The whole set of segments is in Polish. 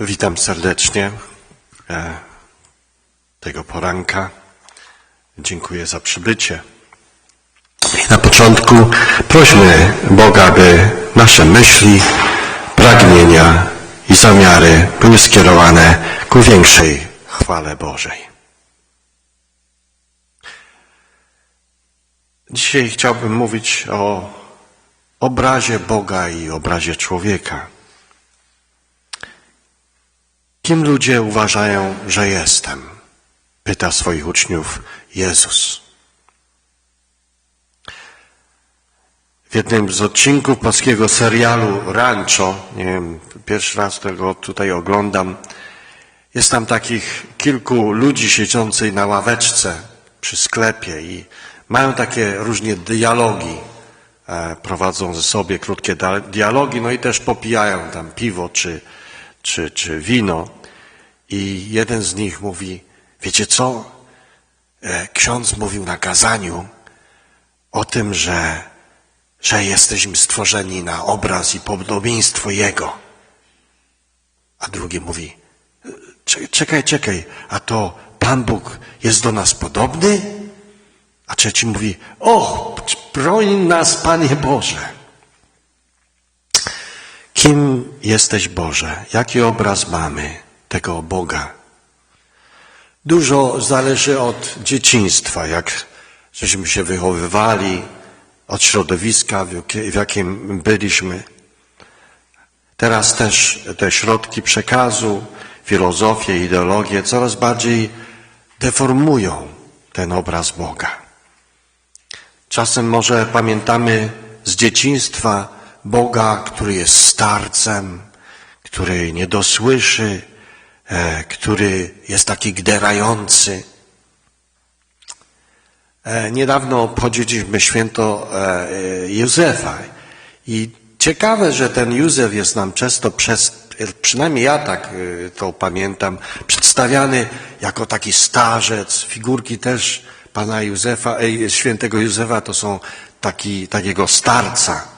Witam serdecznie e, tego poranka. Dziękuję za przybycie. Na początku prośmy Boga, aby nasze myśli, pragnienia i zamiary były skierowane ku większej chwale Bożej. Dzisiaj chciałbym mówić o obrazie Boga i obrazie człowieka. Kim ludzie uważają, że jestem? Pyta swoich uczniów Jezus. W jednym z odcinków polskiego serialu Rancho, nie wiem, pierwszy raz tego tutaj oglądam, jest tam takich kilku ludzi siedzących na ławeczce przy sklepie i mają takie różnie dialogi, e, prowadzą ze sobie krótkie dialogi, no i też popijają tam piwo czy, czy, czy wino. I jeden z nich mówi, wiecie co? E, Ksiądz mówił na kazaniu o tym, że, że jesteśmy stworzeni na obraz i podobieństwo Jego. A drugi mówi, "Cze- czekaj, czekaj, a to Pan Bóg jest do nas podobny? A trzeci mówi, o, broń nas Panie Boże. Kim jesteś Boże? Jaki obraz mamy tego Boga? Dużo zależy od dzieciństwa, jak żeśmy się wychowywali, od środowiska, w jakim byliśmy. Teraz też te środki przekazu, filozofię, ideologię coraz bardziej deformują ten obraz Boga. Czasem może pamiętamy z dzieciństwa Boga, który jest starcem, który nie dosłyszy, który jest taki gderający. E, niedawno obchodziliśmy święto e, e, Józefa i ciekawe, że ten Józef jest nam często przez, przynajmniej ja tak e, to pamiętam, przedstawiany jako taki starzec, figurki też pana Józefa, e, świętego Józefa to są taki, takiego starca.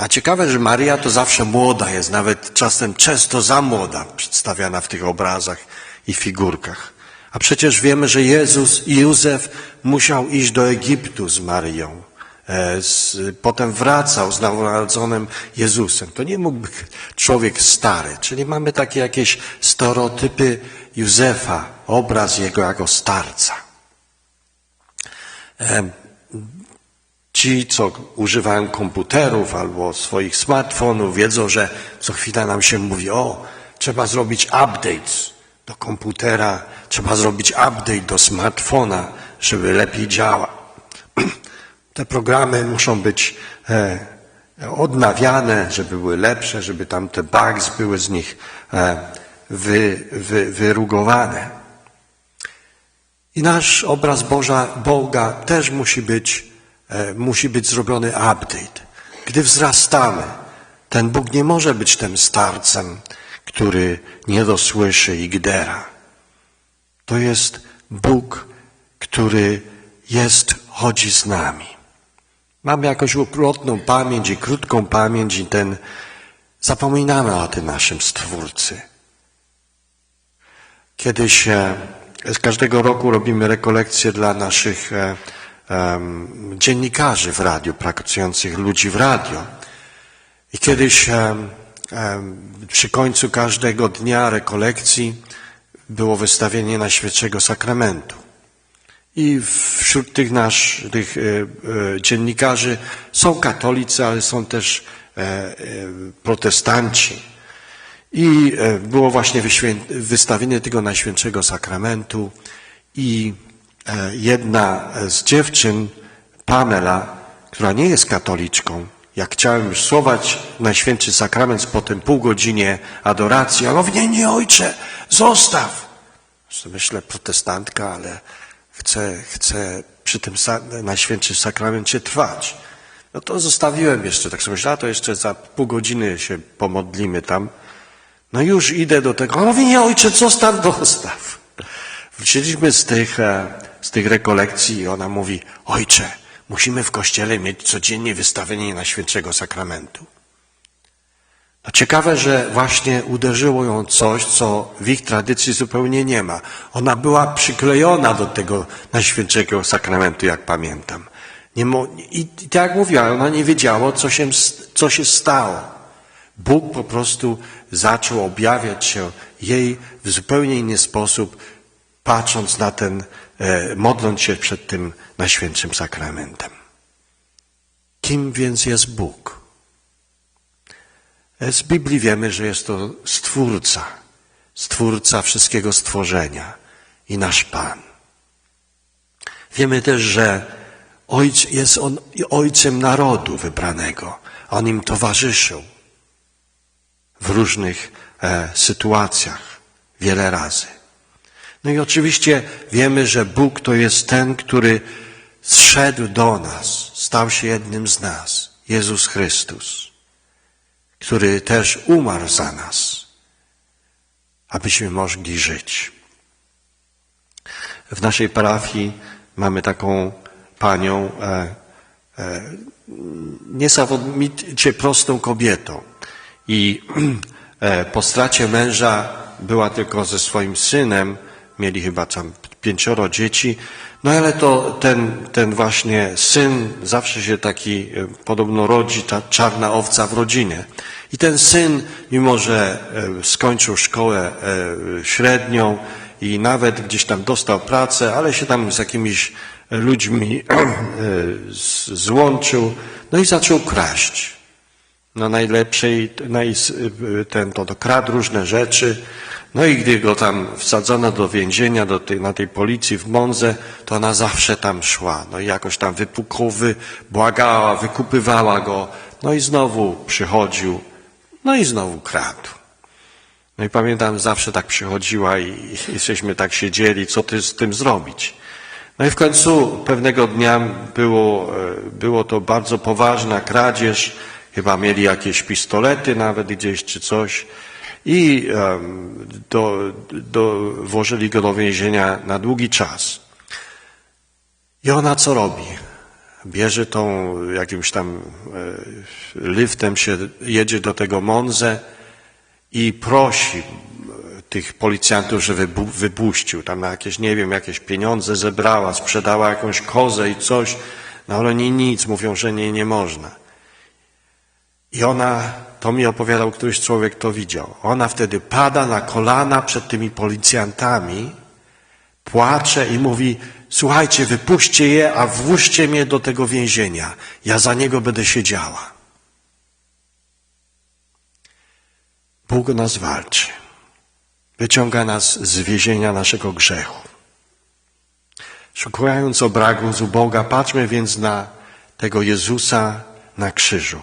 A ciekawe, że Maria to zawsze młoda jest, nawet czasem często za młoda przedstawiana w tych obrazach i figurkach. A przecież wiemy, że Jezus i Józef musiał iść do Egiptu z Marią. E, potem wracał z nowonarodzonym Jezusem. To nie mógł być człowiek stary. Czyli mamy takie jakieś stereotypy Józefa, obraz jego jako starca. Ci, co używają komputerów albo swoich smartfonów, wiedzą, że co chwila nam się mówi, o, trzeba zrobić update do komputera, trzeba zrobić update do smartfona, żeby lepiej działa. Te programy muszą być e, odnawiane, żeby były lepsze, żeby tam te bugs były z nich e, wy, wy, wyrugowane. I nasz obraz Boża, Boga też musi być, musi być zrobiony update. Gdy wzrastamy, ten Bóg nie może być tym starcem, który nie dosłyszy i gdera. To jest Bóg, który jest, chodzi z nami. Mamy jakąś uplotną pamięć i krótką pamięć i ten, zapominamy o tym naszym Stwórcy. Kiedyś e, z każdego roku robimy rekolekcje dla naszych em, dziennikarzy w radiu, pracujących ludzi w radio. I kiedyś em, em, przy końcu każdego dnia rekolekcji było wystawienie Najświętszego Sakramentu. I wśród tych naszych e, e, dziennikarzy są katolicy, ale są też e, protestanci. I było właśnie wystawienie tego Najświętszego Sakramentu i jedna z dziewczyn, Pamela, która nie jest katoliczką, jak chciałem już słować Najświętszy Sakrament po tym pół godzinie adoracji, ona mówi, nie, nie ojcze, zostaw. Myślę, protestantka, ale chcę, chcę przy tym Najświętszym Sakramencie trwać. No to zostawiłem jeszcze, tak sobie myślałem, to jeszcze za pół godziny się pomodlimy tam. No już idę do tego. On nie ojcze, zostaw, dostaw. Wróciliśmy z tych, e, z tych rekolekcji i ona mówi, ojcze, musimy w kościele mieć codziennie wystawienie Najświętszego Sakramentu. To ciekawe, że właśnie uderzyło ją coś, co w ich tradycji zupełnie nie ma. Ona była przyklejona do tego Najświętszego Sakramentu, jak pamiętam. Nie mo- I tak jak mówiła, ona nie wiedziała, co się, co się stało. Bóg po prostu zaczął objawiać się jej w zupełnie inny sposób, patrząc na ten, e, modląc się przed tym Najświętszym Sakramentem. Kim więc jest Bóg? Z Biblii wiemy, że jest to Stwórca, Stwórca wszystkiego stworzenia i nasz Pan. Wiemy też, że ojc, jest On Ojcem narodu wybranego. On im towarzyszył w różnych e, sytuacjach wiele razy. No i oczywiście wiemy, że Bóg to jest ten, który zszedł do nas, stał się jednym z nas, Jezus Chrystus który też umarł za nas, abyśmy mogli żyć. W naszej parafii mamy taką panią, e, e, niesamowicie prostą kobietą. I e, po stracie męża była tylko ze swoim synem, mieli chyba tam pięcioro dzieci, no ale to ten, ten właśnie syn zawsze się taki e, podobno rodzi, ta czarna owca w rodzinie. I ten syn, mimo że e, skończył szkołę e, średnią i nawet gdzieś tam dostał pracę, ale się tam z jakimiś ludźmi złączył, no i zaczął kraść. No najlepszej, naj, ten to, to kradł różne rzeczy. No i gdy go tam wsadzono do więzienia, do tej, na tej policji w Monze, to ona zawsze tam szła. No i jakoś tam wypukowy, błagała, wykupywała go. No i znowu przychodził. No i znowu kradł. No i pamiętam, zawsze tak przychodziła i, jesteśmy tak siedzieli, co ty z tym zrobić. No i w końcu pewnego dnia było, e, było to bardzo poważna kradzież. Chyba mieli jakieś pistolety nawet gdzieś czy coś. I do, do, włożyli go do więzienia na długi czas. I ona co robi? Bierze tą jakimś tam e, liftem się, jedzie do tego Monze i prosi tych policjantów, żeby wypuścił. Tam na jakieś, nie wiem, jakieś pieniądze zebrała, sprzedała jakąś kozę i coś. No ale oni nic, mówią, że nie, nie można. I ona, to mi opowiadał któryś człowiek, to widział. Ona wtedy pada na kolana przed tymi policjantami, płacze i mówi, słuchajcie, wypuśćcie je, a włóżcie mnie do tego więzienia. Ja za niego będę siedziała. Bóg nas walczy. Wyciąga nas z więzienia naszego grzechu. Szukając obrazu Boga, patrzmy więc na tego Jezusa na krzyżu,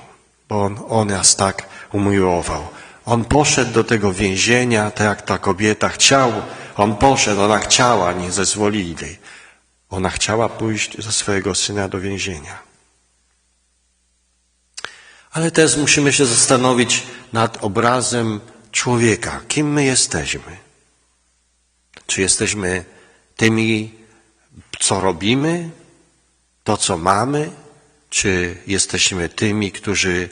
bo On, on nas tak umiłował. On poszedł do tego więzienia, tak jak ta kobieta chciał. On poszedł, ona chciała, nie zezwolili. Ona chciała pójść ze swojego syna do więzienia. Ale też musimy się zastanowić nad obrazem człowieka. Kim my jesteśmy? Czy jesteśmy tymi, co robimy, to, co mamy? Czy jesteśmy tymi, którzy,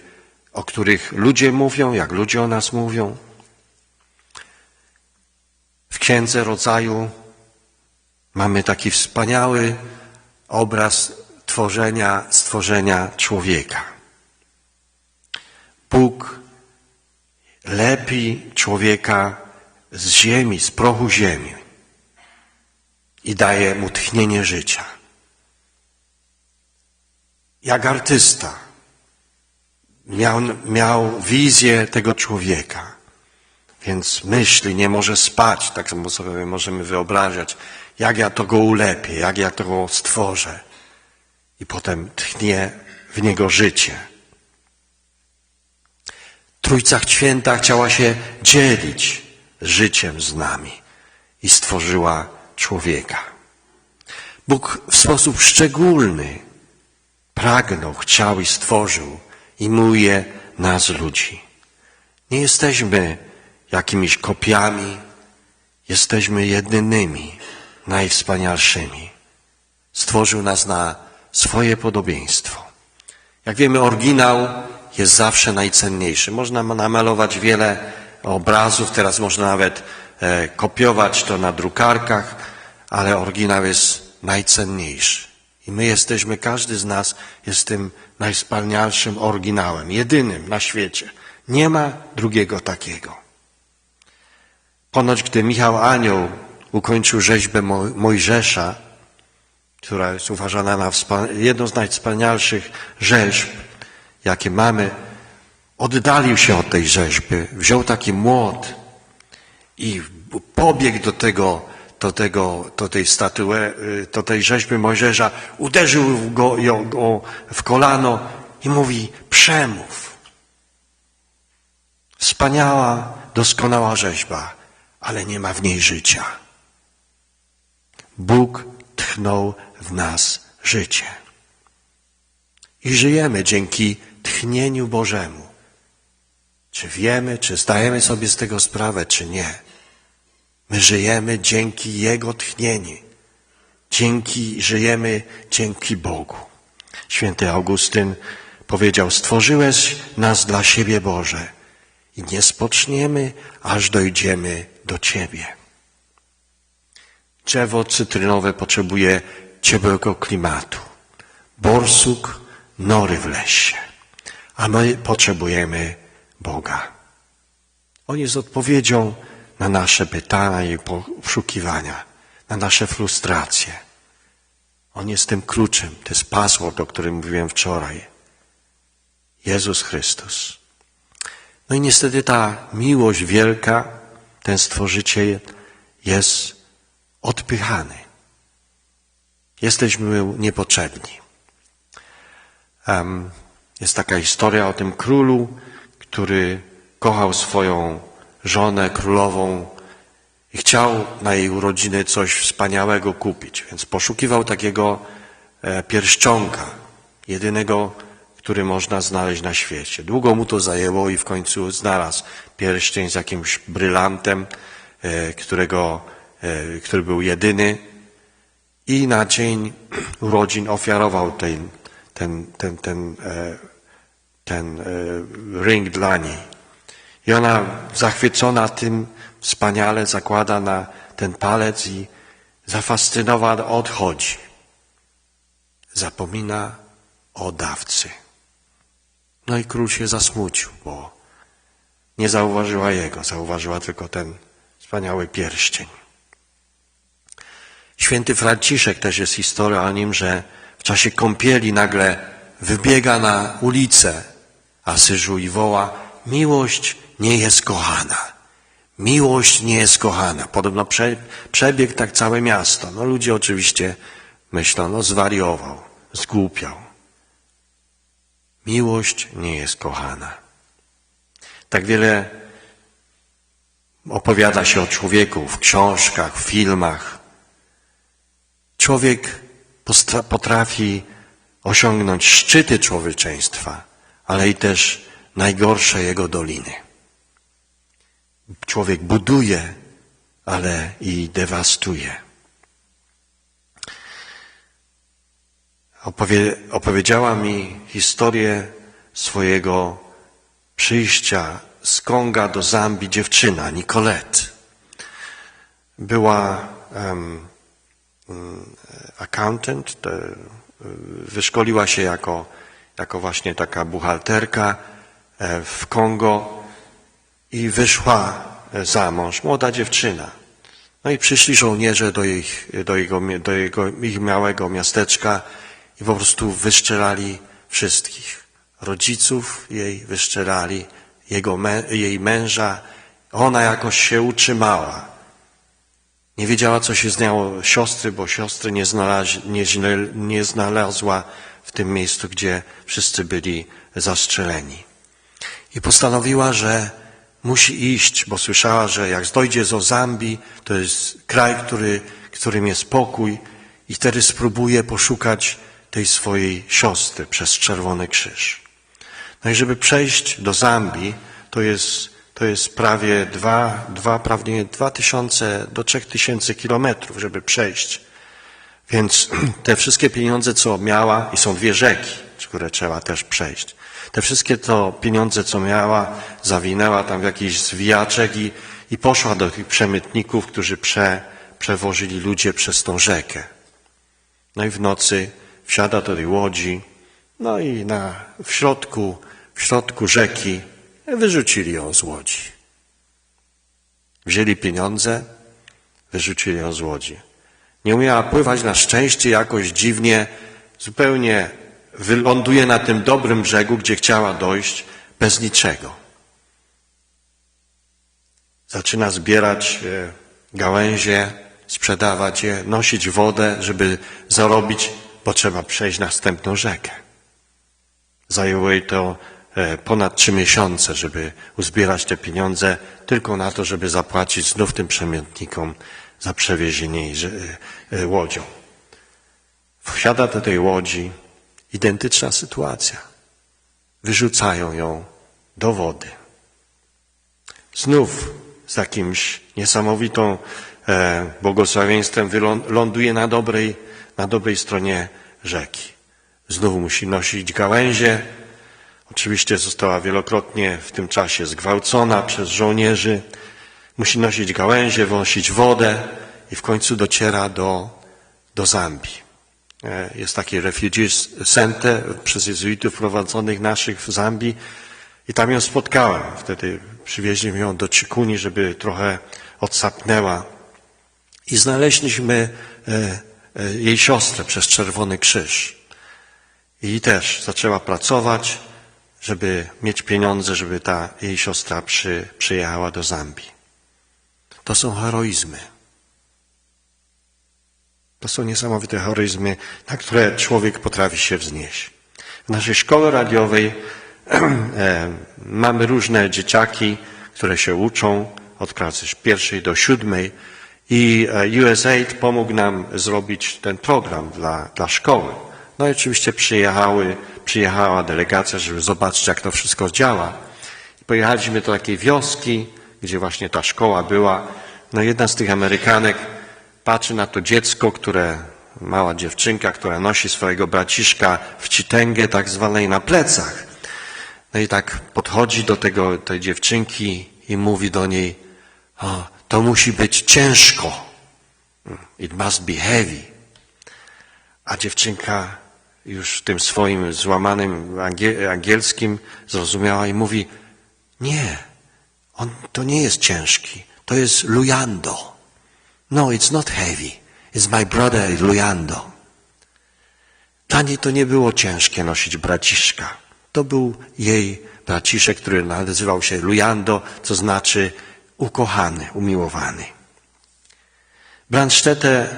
o których ludzie mówią, jak ludzie o nas mówią? W Księdze Rodzaju mamy taki wspaniały obraz tworzenia, stworzenia człowieka. Bóg lepi człowieka z ziemi, z prochu ziemi i daje mu tchnienie życia. Jak artysta miał, miał wizję tego człowieka, więc myśli, nie może spać, tak sobie możemy wyobrażać, jak ja to go ulepię, jak ja to go stworzę. I potem tchnie w niego życie. Trójca Święta chciała się dzielić życiem z nami i stworzyła człowieka. Bóg w sposób szczególny pragnął, chciał i stworzył i miłuje nas ludzi. Nie jesteśmy jakimiś kopiami, jesteśmy jedynymi, najwspanialszymi. Stworzył nas na swoje podobieństwo. Jak wiemy, oryginał jest zawsze najcenniejszy. Można namalować wiele obrazów, teraz można nawet e, kopiować to na drukarkach, ale oryginał jest najcenniejszy. I my jesteśmy, każdy z nas jest tym najwspanialszym oryginałem, jedynym na świecie. Nie ma drugiego takiego. Ponoć, gdy Michał Anioł ukończył rzeźbę Mo- Mojżesza, która jest uważana na jedną z najwspanialszych rzeźb, jakie mamy, oddalił się od tej rzeźby, wziął taki młot i pobiegł do tego, do tego, do tej statuę, y, do tej rzeźby Mojżesza, uderzył go, ją- go w kolano i mówi, przemów. Wspaniała, doskonała rzeźba, ale nie ma w niej życia. Bóg tchnął w nas życie. I żyjemy dzięki tchnieniu Bożemu. Czy wiemy, czy zdajemy sobie z tego sprawę, czy nie. My żyjemy dzięki Jego tchnieniu. Dzięki, żyjemy dzięki Bogu. Święty Augustyn powiedział, stworzyłeś nas dla siebie Boże i nie spoczniemy, aż dojdziemy do Ciebie. Drzewo cytrynowe potrzebuje ciepłego klimatu. Borsuk nory w lesie. A my potrzebujemy Boga. On jest odpowiedzią na nasze pytania i poszukiwania, na nasze frustracje. On jest tym kluczem, to jest password, o którym mówiłem wczoraj. Jezus Chrystus. No i niestety ta miłość wielka, ten stworzyciel jest odpychany. Jesteśmy niepotrzebni. Jest taka historia o tym królu, który kochał swoją żonę królową i chciał na jej urodziny coś wspaniałego kupić, więc poszukiwał takiego e, pierścionka, jedynego, który można znaleźć na świecie. Długo mu to zajęło i w końcu znalazł pierścień z jakimś brylantem, e, którego, e, który był jedyny i na dzień urodzin ofiarował ten, ten, ten, ten, ten ring dla niej. I ona zachwycona tym wspaniale zakłada na ten palec i zafascynowana odchodzi. Zapomina o dawcy. No i król się zasmucił, bo nie zauważyła jego, zauważyła tylko ten wspaniały pierścień. Święty Franciszek też jest historia o nim, że w czasie kąpieli nagle wybiega na ulicę Asyżu i woła miłość nie jest kochana. Miłość nie jest kochana. Podobno prze, przebiegł tak całe miasto. No ludzie oczywiście myślą, no zwariował, zgłupiał. Miłość nie jest kochana. Tak wiele opowiada się o człowieku w książkach, w filmach. Człowiek potrafi osiągnąć szczyty człowieczeństwa, ale i też najgorsze jego doliny. Człowiek buduje, ale i dewastuje. Opowie, opowiedziała mi historię swojego przyjścia z Konga do Zambii dziewczyna, Nicolette. Była um, accountant, to, wyszkoliła się jako, jako właśnie taka buchalterka e, w Kongo i wyszła e, za mąż, młoda dziewczyna. No i przyszli żołnierze do, ich, do, jego, do jego, ich małego miasteczka i po prostu wyszczelali wszystkich. Rodziców jej wyszczelali, jego, jej męża. Ona jakoś się utrzymała. Nie wiedziała, co się znało siostry, bo siostry nie, znalaz, nie, nie znalazła w tym miejscu, gdzie wszyscy byli zastrzeleni. I postanowiła, że musi iść, bo słyszała, że jak dojdzie do Zambii, to jest kraj, który, którym jest pokój i wtedy spróbuje poszukać tej swojej siostry przez Czerwony Krzyż. No i żeby przejść do Zambii, to jest, to jest prawie dwa, dwa, prawie dwa tysiące do trzech tysięcy kilometrów, żeby przejść. Więc te wszystkie pieniądze, co miała, i są dwie rzeki, które trzeba też przejść. Te wszystkie to pieniądze, co miała, zawinęła tam w jakiś zwijaczek i, i poszła do tych przemytników, którzy prze, ludzie przez tą rzekę. No i w nocy wsiada do tej łodzi, no i na, w środku, w środku rzeki wyrzucili ją z łodzi. Wzięli pieniądze, wyrzucili ją z łodzi. Nie umiała pływać na szczęście, jakoś dziwnie, zupełnie wyląduje na tym dobrym brzegu, gdzie chciała dojść, bez niczego. Zaczyna zbierać e, gałęzie, sprzedawać je, nosić wodę, żeby zarobić, bo trzeba przejść następną rzekę. Zajęło jej to e, ponad trzy miesiące, żeby uzbierać te pieniądze tylko na to, żeby zapłacić znów tym przemytnikom za przewiezienie jej e, łodzią. Wsiada do tej łodzi, identyczna sytuacja. Wyrzucają ją do wody. Znów z jakimś niesamowitą e, błogosławieństwem ląduje na dobrej, na dobrej stronie rzeki. Znów musi nosić gałęzie. Oczywiście została wielokrotnie w tym czasie zgwałcona przez żołnierzy. Musi nosić gałęzie, wąsić wodę i w końcu dociera do, do Zambii. E, Jest taki Refugees Center przez jezuitów prowadzonych naszych w Zambii i tam ją spotkałem. Wtedy przywieźli ją do Czykuni, żeby trochę odsapnęła. I znaleźliśmy e, e, jej siostrę przez Czerwony Krzyż. I też zaczęła pracować, żeby mieć pieniądze, żeby ta jej siostra przy, przyjechała do Zambii. To są heroizmy. To są niesamowite heroizmy, na które człowiek potrafi się wznieść. W naszej szkole radiowej e, mamy różne dzieciaki, które się uczą od klasy pierwszej do siódmej i e, USAID pomógł nam zrobić ten program dla, dla szkoły. No i oczywiście przyjechały, przyjechała delegacja, żeby zobaczyć, jak to wszystko działa. Pojechaliśmy do takiej wioski, gdzie właśnie ta szkoła była. No jedna z tych Amerykanek patrzy na to dziecko, które, mała dziewczynka, która nosi swojego braciszka w citęgę tak zwanej na plecach. No i tak podchodzi do tego, tej dziewczynki i mówi do niej, o, to musi być ciężko. It must be heavy. A dziewczynka już w tym swoim złamanym angie- angielskim zrozumiała i mówi, nie, on to nie jest ciężki, to jest lujando. No, it's not heavy. It's my brother Luyando. Dla niej to nie było ciężkie nosić braciszka. To był jej braciszek, który nazywał się Luyando, co znaczy ukochany, umiłowany. Brandstette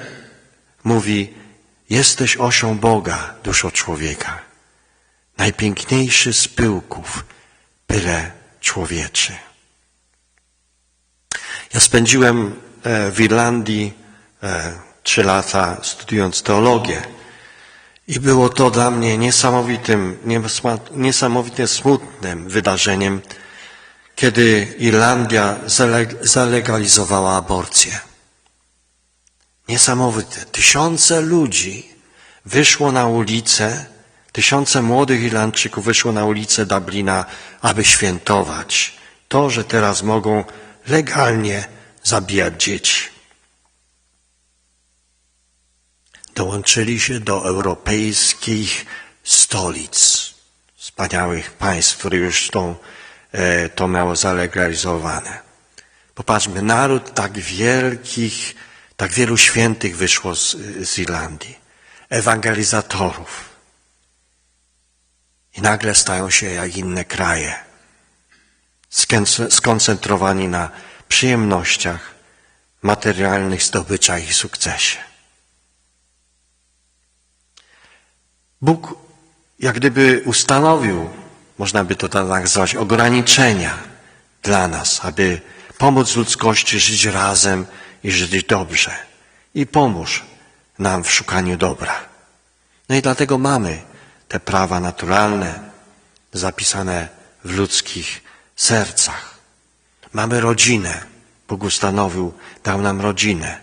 mówi, jesteś osią Boga, duszo człowieka. Najpiękniejszy z pyłków, byle człowieczy. Ja spędziłem w Irlandii e, trzy lata studiując teologię i było to dla mnie niesamowitym, niesamowite smutnym wydarzeniem, kiedy Irlandia zale- zalegalizowała aborcję. Niesamowite. Tysiące ludzi wyszło na ulicę, tysiące młodych Irlandczyków wyszło na ulicę Dublina, aby świętować to, że teraz mogą legalnie zabijać dzieci. Dołączyli się do europejskich stolic, wspaniałych państw, które już tą, e, to miało zalegalizowane. Popatrzmy, naród tak wielkich, tak wielu świętych wyszło z, z Irlandii, ewangelizatorów. I nagle stają się jak inne kraje, skoncentrowani na przyjemnościach, materialnych zdobyczach i sukcesie. Bóg jak gdyby ustanowił, można by to tak nazwać, ograniczenia dla nas, aby pomóc ludzkości żyć razem i żyć dobrze. I pomóż nam w szukaniu dobra. No i dlatego mamy te prawa naturalne zapisane w ludzkich sercach. Mamy rodzinę. Bóg ustanowił, dał nam rodzinę,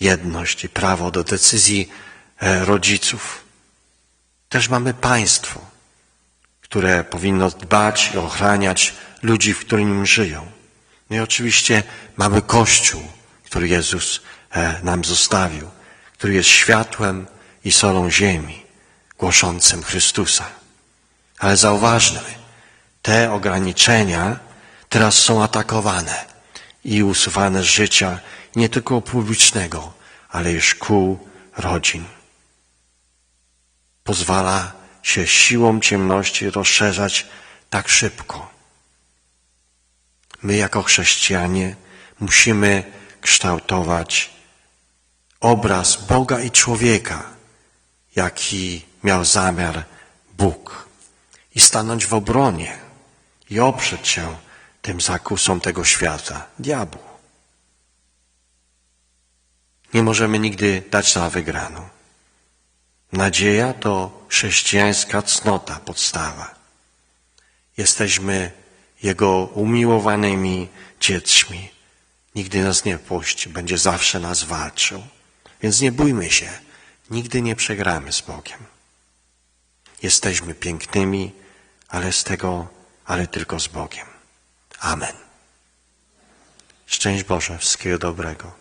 jedność i prawo do decyzji e, rodziców. Też mamy państwo, które powinno dbać i ochraniać ludzi, w którym żyją. No i oczywiście mamy Kościół, który Jezus e, nam zostawił, który jest światłem i solą ziemi, głoszącym Chrystusa. Ale zauważmy, te ograniczenia teraz są atakowane i usuwane z życia nie tylko publicznego, ale i szkół, rodzin. Pozwala się siłą ciemności rozszerzać tak szybko. My jako chrześcijanie musimy kształtować obraz Boga i człowieka, jaki miał zamiar Bóg i stanąć w obronie i oprzeć się tym zakusom tego świata, diabłu. Nie możemy nigdy dać na wygraną. Nadzieja to chrześcijańska cnota, podstawa. Jesteśmy Jego umiłowanymi dziećmi. Nigdy nas nie puści, będzie zawsze nas walczył. Więc nie bójmy się, nigdy nie przegramy z Bogiem. Jesteśmy pięknymi, ale z tego, ale tylko z Bogiem. Amen. Szczęść Boże, wszystkiego dobrego.